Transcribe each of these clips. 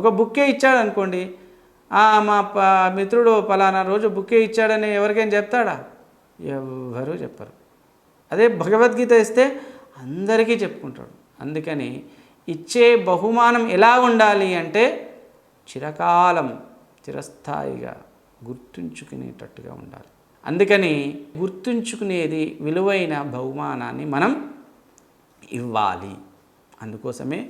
ఒక బుక్కే ఇచ్చాడు అనుకోండి మా ప మిత్రుడు పలానా రోజు బుక్కే ఇచ్చాడని ఎవరికైనా చెప్తాడా? ఎవరు చెప్పరు. అదే భగవద్గీత ఇస్తే అందరికీ చెప్పుకుంటాడు. అందుకని ఇచ్చే బహుమానం ఎలా ఉండాలి అంటే చిరకాలం చిరస్థాయిగా గుర్తుంచుకునేటట్టుగా ఉండాలి. అందుకని గుర్తుంచుకునేది విలువైన బహుమానాన్ని మనం ఇవ్వాలి. అందుకోసమే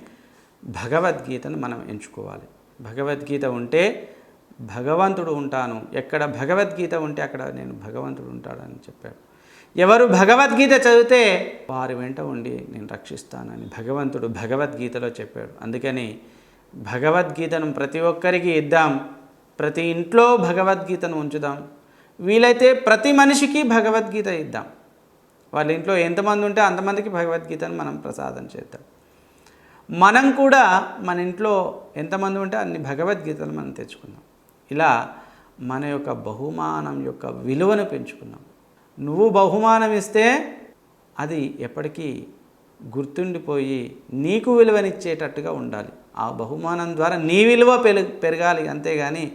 భగవద్గీతను మనం ఎంచుకోవాలి. భగవద్గీత ఉంటే భగవంతుడు ఉంటాను. ఎక్కడ భగవద్గీత ఉంటే అక్కడ నేను భగవంతుడు ఉంటాడని చెప్పాడు. ఎవరు భగవద్గీత చదివితే వారి వెంట ఉండి నేను రక్షిస్తానని భగవంతుడు భగవద్గీతలో చెప్పాడు. అందుకని భగవద్గీతను ప్రతి ఒక్కరికి ఇద్దాం. ప్రతి ఇంట్లో భగవద్గీతను ఉంచుదాం. వీలైతే ప్రతి మనిషికి భగవద్గీత ఇద్దాం. వాళ్ళ ఇంట్లో ఎంతమంది ఉంటే అంతమందికి భగవద్గీతను మనం ప్రసాదం చేద్దాం. మనం కూడా మన ఇంట్లో ఎంతమంది ఉంటే అన్ని భగవద్గీతలు మనం తెచ్చుకుందాం. ఇలా మన యొక్క బహుమానం యొక్క విలువను పెంచుకుందాం. నువ్వు బహుమానం ఇస్తే అది ఎప్పటికీ గుర్తుండిపోయి నీకు విలువనిచ్చేటట్టుగా ఉండాలి. ఆ బహుమానం ద్వారా నీ విలువ పెరు పెరగాలి. అంతేగాని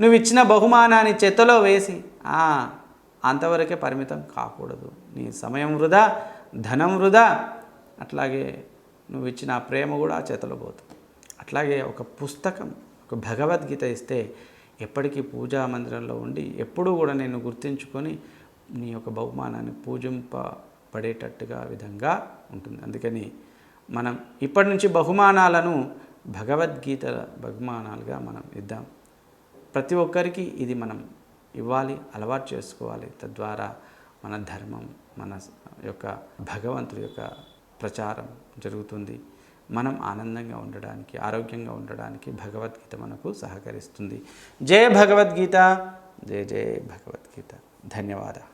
నువ్వు ఇచ్చిన బహుమానాన్ని చెత్తలో వేసి అంతవరకే పరిమితం కాకూడదు. నీ సమయం వృధా ధనం వృధా అట్లాగే నువ్వు ఇచ్చిన ఆ ప్రేమ కూడా ఆ చేతలో పోతుంది. అట్లాగే ఒక పుస్తకం ఒక భగవద్గీత ఇస్తే ఎప్పటికీ పూజా మందిరంలో ఉండి ఎప్పుడూ కూడా నేను గుర్తించుకొని నీ యొక్క బహుమానాన్ని పూజింపబడేటట్టుగా విధంగా ఉంటుంది. అందుకని మనం ఇప్పటి నుంచి బహుమానాలను భగవద్గీత బహుమానాలుగా మనం ఇద్దాం. ప్రతి ఒక్కరికి ఇది మనం ఇవ్వాలి అలవాటు చేసుకోవాలి. తద్వారా మన ధర్మం మన యొక్క భగవంతుడి యొక్క ప్రచారం జరుగుతుంది. మనం ఆనందంగా ఉండడానికి ఆరోగ్యంగా ఉండడానికి భగవద్గీత మనకు సహకరిస్తుంది. జయ భగవద్గీత జయ జయ భగవద్గీత. ధన్యవాదాలు.